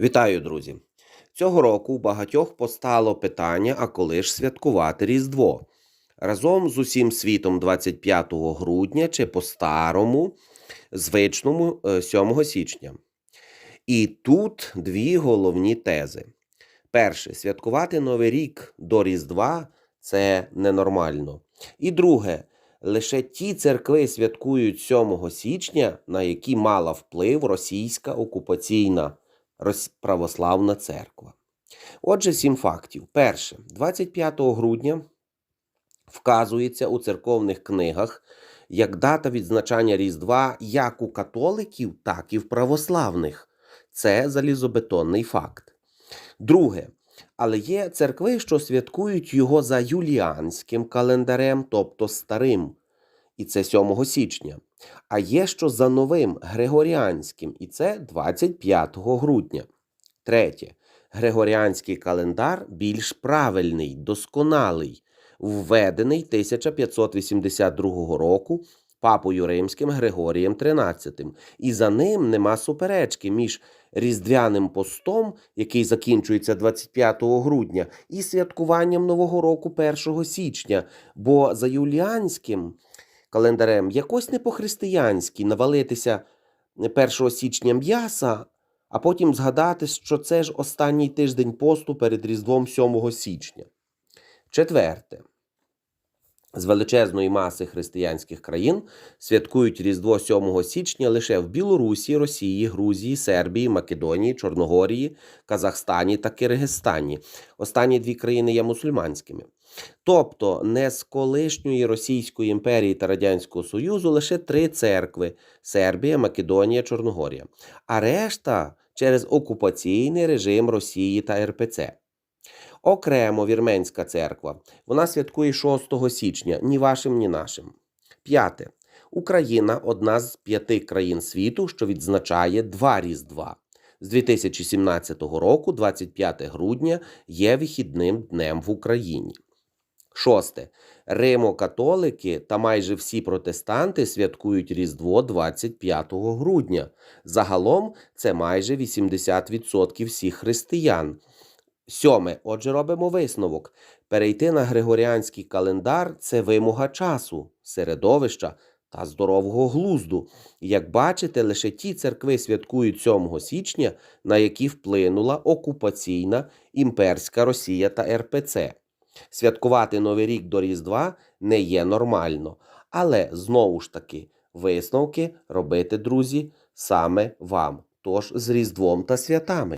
Вітаю, друзі! Цього року у багатьох постало питання, а коли ж святкувати Різдво? Разом з усім світом 25 грудня чи по-старому, звичному е, 7 січня. І тут дві головні тези. Перше, святкувати Новий рік до Різдва це ненормально. І друге, лише ті церкви святкують 7 січня, на які мала вплив російська окупаційна православна церква. Отже, сім фактів. Перше, 25 грудня вказується у церковних книгах як дата відзначання Різдва як у католиків, так і в православних. Це залізобетонний факт. Друге, але є церкви, що святкують його за юліанським календарем, тобто старим, і це 7 січня. А є що за новим григоріанським, і це 25 грудня. Третє. Григоріанський календар більш правильний, досконалий, введений 1582 року папою римським Григорієм XIII. І за ним нема суперечки між Різдвяним постом, який закінчується 25 грудня, і святкуванням Нового року 1 січня. Бо за юліанським календарем якось не по-християнськи навалитися 1 січня м'яса, а потім згадати, що це ж останній тиждень посту перед Різдвом 7 січня. Четверте. З величезної маси християнських країн святкують Різдво 7 січня лише в Білорусі, Росії, Грузії, Сербії, Македонії, Чорногорії, Казахстані та Киргизстані. Останні дві країни є мусульманськими. Тобто не з колишньої Російської імперії та Радянського Союзу лише три церкви: Сербія, Македонія, Чорногорія, а решта через окупаційний режим Росії та РПЦ. Окремо Вірменська церква. Вона святкує 6 січня, ні вашим, ні нашим. П'яте. Україна одна з п'яти країн світу, що відзначає два Різдва. З 2017 року, 25 грудня, є вихідним днем в Україні. Шосте. Римо-католики та майже всі протестанти святкують Різдво 25 грудня. Загалом це майже 80% всіх християн. Сьоме. Отже, робимо висновок. Перейти на григоріанський календар це вимога часу, середовища та здорового глузду. Як бачите, лише ті церкви святкують 7 січня, на які вплинула окупаційна імперська Росія та РПЦ. Святкувати Новий рік до Різдва не є нормально. Але знову ж таки, висновки робити, друзі, саме вам. Тож з Різдвом та святами.